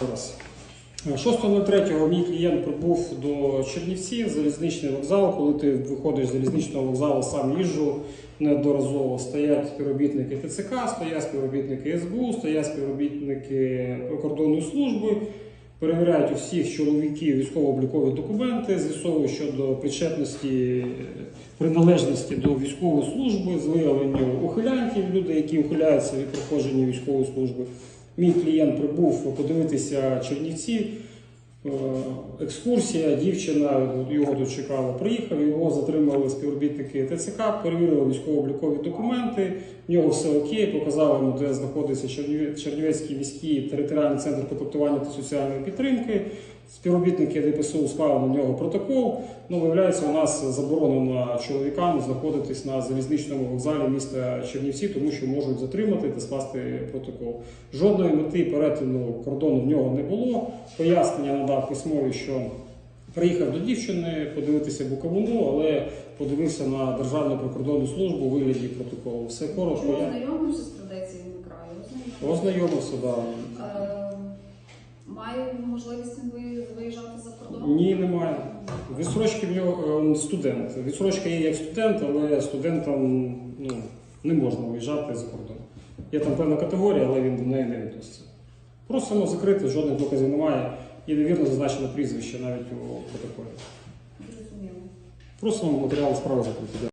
зараз. 6.03 мій клієнт прибув до Чернівців, залізничний вокзал. Коли ти виходиш з залізничного вокзалу, сам їжджу неодноразово. Стоять співробітники ТЦК, стоять співробітники СБУ, стоять співробітники прикордонної служби. Перевіряють у всіх чоловіків військово-облікові документи, з'ясовують щодо причетності, е, приналежності до військової служби, з виявленням ухилянтів, люди, які ухиляються від проходження військової служби. Мій клієнт прибув подивитися Чернівці. Е, Екскурсія, дівчина його тут чекала, приїхав, його затримали співробітники ТЦК, перевірили військово-облікові документи. В нього все окей, показали йому, де знаходиться Черніве- Чернівецький міський територіальний центр комплектування та соціальної підтримки. Співробітники ДПСУ склали на нього протокол. Ну, виявляється, у нас заборонено чоловікам знаходитись на залізничному вокзалі міста Чернівці, тому що можуть затримати та скласти протокол. Жодної мети перетину кордону в нього не було. Пояснення надав письмові, що приїхав до дівчини подивитися Буковину, але подивився на Державну прикордонну службу у вигляді протоколу. Все коротко. Ознайомився з традиціями краю? Ознайомився. ознайомився, да. Має можливість він виїжджати за кордон? Ні, немає. Відсрочки в нього е, студент. Відсрочка є як студент, але студентам ну, не можна виїжджати за кордон. Є там певна категорія, але він до неї не відноситься. Просимо закрити, жодних доказів немає. І невірно зазначено прізвище навіть у протоколі. Зрозуміло. Просимо матеріали справи закрити.